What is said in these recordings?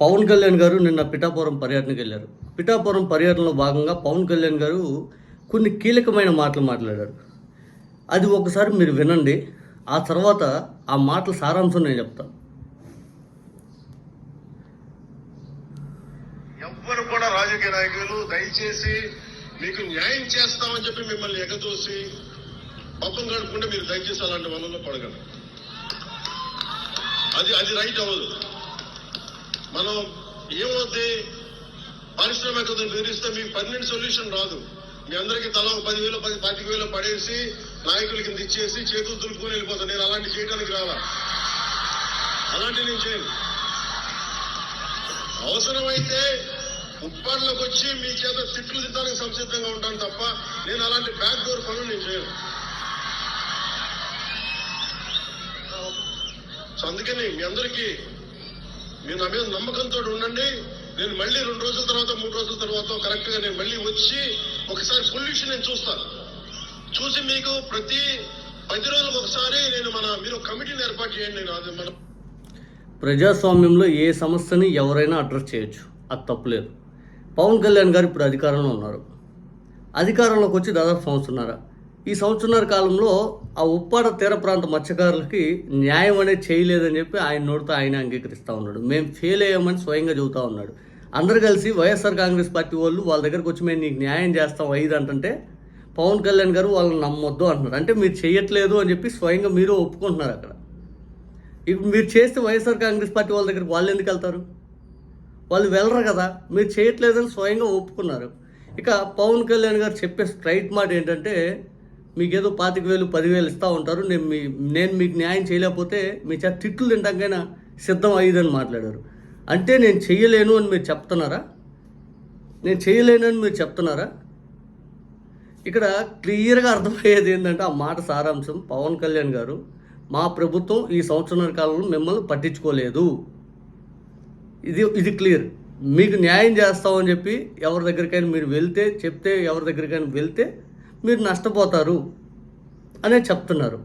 పవన్ కళ్యాణ్ గారు నిన్న పిఠాపురం పర్యటనకు వెళ్ళారు. పిఠాపురం పర్యటనలో భాగంగా పవన్ కళ్యాణ్ గారు కొన్ని కీలకమైన మాటలు మాట్లాడారు. అది ఒకసారి మీరు వినండి. ఆ తర్వాత ఆ మాటల సారాంశం నేను చెప్తాను ఎవ్వరు కూడా రాజకీయ నాయకులు దయచేసి మీకు న్యాయం చేస్తామని చెప్పి మిమ్మల్ని ఎగదోసి పబ్బం గడుపుకుంటే మీరు దయచేసి అలాంటి వనంలో పడగలరు అది అది రైట్ అవ్వదు. మనం ఏమవుద్ది? పారిశ్రామికతను బెదిరిస్తే మీకు పర్మనెంట్ సొల్యూషన్ రాదు. మీ అందరికీ తల పదివేలు పది పాతిక వేలు పడేసి నాయకుల కింద ఇచ్చేసి చేతులు దులుపుకొని వెళ్ళిపోతాను నేను అలాంటి చేయడానికి రాలా? అలాంటి నేను చేయను. అవసరమైతే ఉప్పాడులోకి వచ్చి మీ చేత తిట్లు తిట్టడానికి సంసిద్ధంగా ఉంటాను తప్ప నేను అలాంటి బ్యాక్ డోర్ పనులు నేను చేయను. సో అందుకని మీ అందరికీ మీరు నా మీద నమ్మకంతో ఉండండి. నేను మళ్ళీ రెండు రోజుల తర్వాత మూడు రోజుల తర్వాత కరెక్ట్గా నేను మళ్ళీ వచ్చి ఒకసారి పొల్యూషన్ నేను చూస్తాను చూసి మీకు ప్రతి పది రోజులకు ఒకసారి నేను మన మీరు కమిటీని ఏర్పాటు చేయండి. నేను మన ప్రజాస్వామ్యంలో ఏ సమస్యని ఎవరైనా అడ్రస్ చేయొచ్చు. అది తప్పులేదు. పవన్ కళ్యాణ్ గారు ఇప్పుడు అధికారంలో ఉన్నారు. అధికారంలోకి వచ్చి దాదాపు సంవత్సరన్నర ఈ సంవత్సరన్నర కాలంలో ఆ ఉప్పాడ తీర ప్రాంత మత్స్యకారులకి న్యాయం అనేది చేయలేదని చెప్పి ఆయన నోటితో ఆయన అంగీకరిస్తూ ఉన్నాడు. మేము ఫెయిల్ అయ్యామని స్వయంగా చెబుతా ఉన్నాడు. అందరు కలిసి వైఎస్ఆర్ కాంగ్రెస్ పార్టీ వాళ్ళు వాళ్ళ దగ్గరకు వచ్చి మేము నీకు న్యాయం చేస్తాం ఐదు అంటే పవన్ కళ్యాణ్ గారు వాళ్ళని నమ్మొద్దు అంటున్నారు. అంటే మీరు చేయట్లేదు అని చెప్పి స్వయంగా మీరు ఒప్పుకుంటున్నారు అక్కడ. ఇప్పుడు మీరు చేస్తే వైఎస్ఆర్ కాంగ్రెస్ పార్టీ వాళ్ళ దగ్గరికి వాళ్ళు ఎందుకు వెళ్తారు? వాళ్ళు వెళ్ళరు కదా. మీరు చేయట్లేదని స్వయంగా ఒప్పుకున్నారు. ఇక పవన్ కళ్యాణ్ గారు చెప్పే స్ట్రైట్ మాట ఏంటంటే మీకు ఏదో పాతిక వేలు పదివేలు ఇస్తూ ఉంటారు. నేను మీ నేను మీకు న్యాయం చేయలేకపోతే మీ చేత తిట్లు తింటాకైనా సిద్ధం అయ్యిదని మాట్లాడారు. అంటే నేను చెయ్యలేను అని మీరు చెప్తున్నారా? నేను చేయలేను అని మీరు చెప్తున్నారా? ఇక్కడ క్లియర్గా అర్థమయ్యేది ఏంటంటే ఆ మాట సారాంశం. పవన్ కళ్యాణ్ గారు మా ప్రభుత్వం ఈ సంవత్సరాల కాలంలో మిమ్మల్ని పట్టించుకోలేదు. ఇది ఇది క్లియర్. మీకు న్యాయం చేస్తామని చెప్పి ఎవరి దగ్గరికైనా మీరు వెళ్తే చెప్తే ఎవరి దగ్గరికైనా వెళ్తే మీరు నష్టపోతారు అనే చెప్తున్నారు.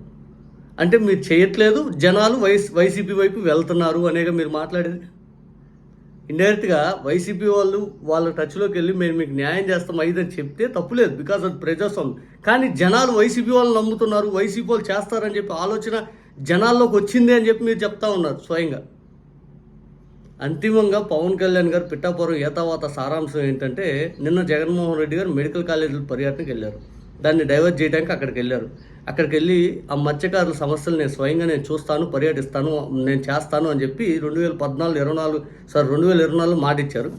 అంటే మీరు చేయట్లేదు జనాలు వైస్ వైసీపీ వైపు వెళ్తున్నారు అనేక మీరు మాట్లాడేది? ఇండైరెక్ట్గా వైసీపీ వాళ్ళు వాళ్ళ టచ్లోకి వెళ్ళి మేము మీకు న్యాయం చేస్తాం అని చెప్తే తప్పులేదు బికాస్ అది ప్రజాస్వామ్యం. కానీ జనాలు వైసీపీ వాళ్ళు నమ్ముతున్నారు వైసీపీ వాళ్ళు చేస్తారని చెప్పి ఆలోచన జనాల్లోకి వచ్చింది అని చెప్పి మీరు చెప్తా ఉన్నారు స్వయంగా. అంతిమంగా పవన్ కళ్యాణ్ గారు పిట్టాపురం ఏతావాత సారాంశం ఏంటంటే నిన్న జగన్మోహన్ రెడ్డి గారు మెడికల్ కాలేజీల పర్యటనకు వెళ్ళారు. దాన్ని డైవర్ట్ చేయడానికి అక్కడికి వెళ్ళారు. అక్కడికి వెళ్ళి ఆ మత్స్యకారుల సమస్యలు నేను స్వయంగా నేను చూస్తాను పర్యటిస్తాను నేను చేస్తాను అని చెప్పి రెండు వేల పద్నాలుగు ఇరవై నాలుగు సార్ రెండు వేల ఇరవై నాలుగు మాట ఇచ్చారు.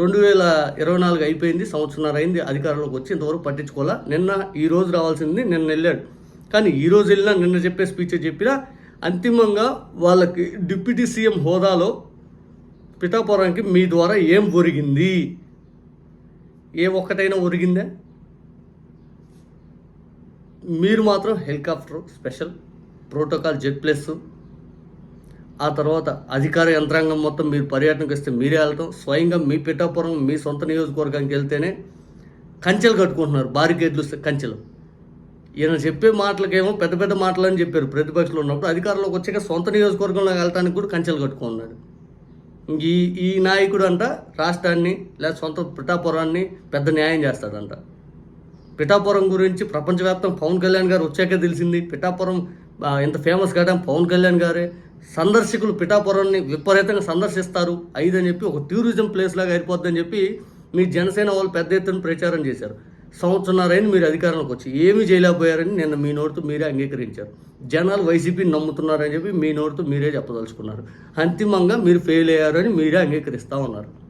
రెండు వేల ఇరవై నాలుగు అయిపోయింది సంవత్సరాలు అయింది అధికారంలోకి వచ్చి ఇంతవరకు పట్టించుకోవాలా? నిన్న ఈ రోజు రావాల్సింది నిన్న వెళ్ళాడు. కానీ ఈ రోజు వెళ్ళినా నిన్న చెప్పే స్పీచ్ చెప్పినా అంతిమంగా వాళ్ళకి డిప్యూటీ సీఎం హోదాలో పిఠాపురానికి మీ ద్వారా ఏం ఒరిగింది? ఏ ఒక్కటైనా ఒరిగిందా? మీరు మాత్రం helicopter special protocol jet plus ఆ తర్వాత అధికార యంత్రాంగం మొత్తం మీరు పర్యటనకు వస్తే మీరే వెళ్ళటం స్వయంగా మీ పిఠాపురం మీ సొంత నియోజకవర్గానికి వెళ్తేనే కంచెలు కట్టుకుంటున్నారు బారికేడ్లు కంచెలు. ఈయన చెప్పే మాటలకేమో పెద్ద పెద్ద మాటలు అని చెప్పారు ప్రతిపక్షంలో ఉన్నప్పుడు. అధికారంలోకి వచ్చాక సొంత నియోజకవర్గంలో వెళ్ళటానికి కూడా కంచెలు కట్టుకున్నాడు. ఈ ఈ నాయకుడు అంట రాష్ట్రాన్ని లేదా సొంత పిఠాపురాన్ని పెద్ద న్యాయం చేస్తాడంట. పిఠాపురం గురించి ప్రపంచవ్యాప్తం పవన్ కళ్యాణ్ గారు వచ్చాకే తెలిసింది. పిఠాపురం ఎంత ఫేమస్ కావడం పవన్ కళ్యాణ్ గారే సందర్శకులు పిఠాపురాన్ని విపరీతంగా సందర్శిస్తారు. అని చెప్పి ఒక టూరిజం ప్లేస్ లాగా అయిపోద్దని చెప్పి మీ జనసేన వాళ్ళు పెద్ద ఎత్తున ప్రచారం చేశారు. సంవత్సరాలైన మీరు అధికారంలోకి వచ్చి ఏమీ చేయలేకపోయారని నిన్న మీ నోటితో మీరే అంగీకరించారు. జనాలు వైసీపీని నమ్ముతున్నారని చెప్పి మీ నోటితో మీరే చెప్పదలుచుకున్నారు. అంతిమంగా మీరు ఫెయిల్ అయ్యారని మీరే అంగీకరిస్తూ ఉన్నారు.